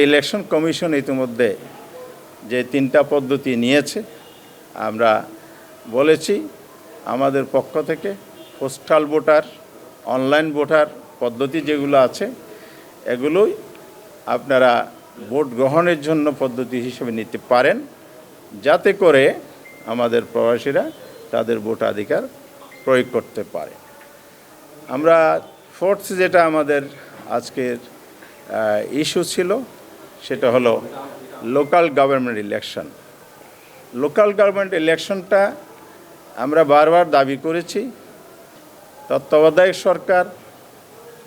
Election commission ইতিমধ্যে যে তিনটা পদ্ধতি নিয়েছে, আমরা বলেছি আমাদের পক্ষ থেকে পোস্টাল ভোটার অনলাইন ভোটার পদ্ধতি যেগুলো আছে, এগুলোই আপনারা ভোট গ্রহণের জন্য পদ্ধতি হিসেবে নিতে পারেন, যাতে করে আমাদের প্রবাসীরা তাদের ভোটাধিকার প্রয়োগ করতে পারে। আমরা ফোর্থ যেটা আমাদের আজকের ইস্যু ছিল সেটা হলো local government election local government ইলেকশনটা আমরা বারবার দাবি করেছি, তত্ত্বাবধায়ক সরকার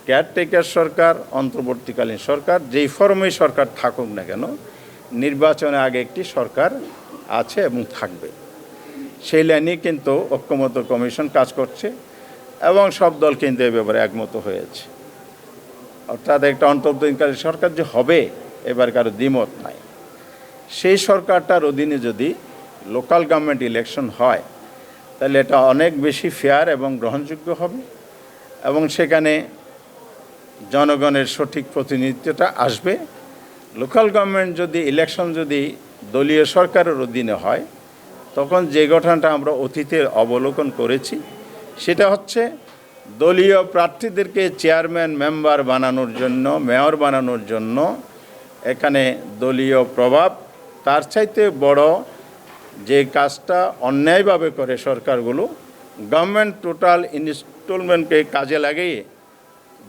কেয়ারটেকার সরকার, অন্তর্বর্তীকালীন সরকার, যেই ফর্মেই সরকার থাকুক না কেন, নির্বাচনে আগে একটি সরকার আছে এবং থাকবে। সেই লাইনে কিন্তু ঐক্যমত কমিশন কাজ করছে এবং সব দল কিন্তু এ ব্যাপারে একমত হয়েছে। অর্থাৎ একটা অন্তর্বর্তীকালীন সরকার যে হবে এবার কারও দ্বিমত নাই। সেই সরকারটার অধীনে যদি লোকাল গভর্নমেন্ট ইলেকশন হয়, তাহলে এটা অনেক বেশি ফেয়ার এবং গ্রহণযোগ্য হবে এবং সেখানে জনগণের সঠিক প্রতিনিধিত্বটা আসবে। লোকাল গভর্নমেন্ট যদি ইলেকশন যদি দলীয় সরকারের অধীনে হয়, তখন যে ঘটনাটা আমরা অতীতে অবলোকন করেছি, সেটা হচ্ছে দলীয় প্রার্থীদেরকে চেয়ারম্যান মেম্বার বানানোর জন্য মেয়র বানানোর জন্য এখানে দলীয় প্রভাব, তার চাইতে বড় যে কাজটা অন্যায়ভাবে করে সরকারগুলো গভর্নমেন্ট টোটাল ইনস্টলমেন্টকে কাজে লাগিয়ে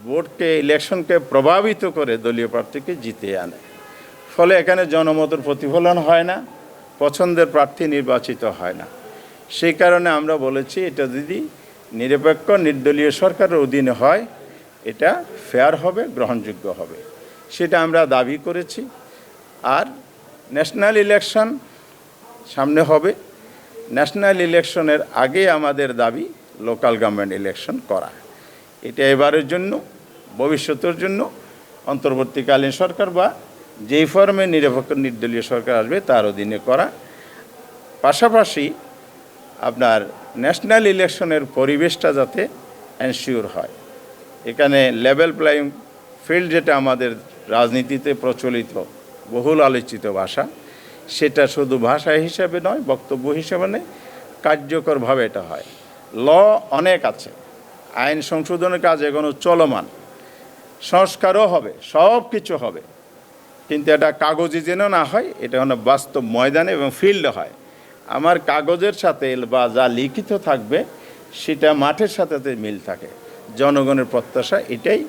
ভোটকে ইলেকশনকে প্রভাবিত করে দলীয় প্রার্থীকে জিতে আনে। ফলে এখানে জনমতের প্রতিফলন হয় না, পছন্দের প্রার্থী নির্বাচিত হয় না। সেই কারণে আমরা বলেছি, এটা যদি নিরপেক্ষ, নির্দলীয় সরকারের অধীনে হয়, এটা ফেয়ার হবে, গ্রহণযোগ্য হবে। সেটা আমরা দাবি করেছি। আর ন্যাশনাল ইলেকশন সামনে হবে। ন্যাশনাল ইলেকশনের আগে আমাদের দাবি লোকাল গভর্নমেন্ট ইলেকশন করা। এটা এবারের জন্য, ভবিষ্যতের জন্য, অন্তর্বর্তীকালীন সরকার বা যেই ফর্মে নিরপেক্ষ নির্দলীয় সরকার আসবে তার অধীনে করা। পাশাপাশি আপনার ন্যাশনাল ইলেকশনের পরিবেশটা যাতে এনশিওর হয়। এখানে লেভেল প্লাইং ফিল্ড যেটা আমাদের রাজনীতিতে প্রচলিত বহুল আলোচিত ভাষা। সেটা শুধু ভাষা হিসেবে নয়, বক্তব্য হিসেবে নয়, কার্যকরভাবে এটা হয়। ল অনেক আছে, আইন সংশোধনের কাজ এখনও চলমান। সংস্কারও হবে, সব কিছু হবে। কিন্তু এটা কাগজে যেন না হয়, এটা যেন বাস্তব ময়দানে এবং ফিল্ডে হয়। আমার কাগজের সাথে বা যা লিখিত থাকবে, সেটা মাঠের সাথে মিল থাকে। জনগণের প্রত্যাশা এটাই।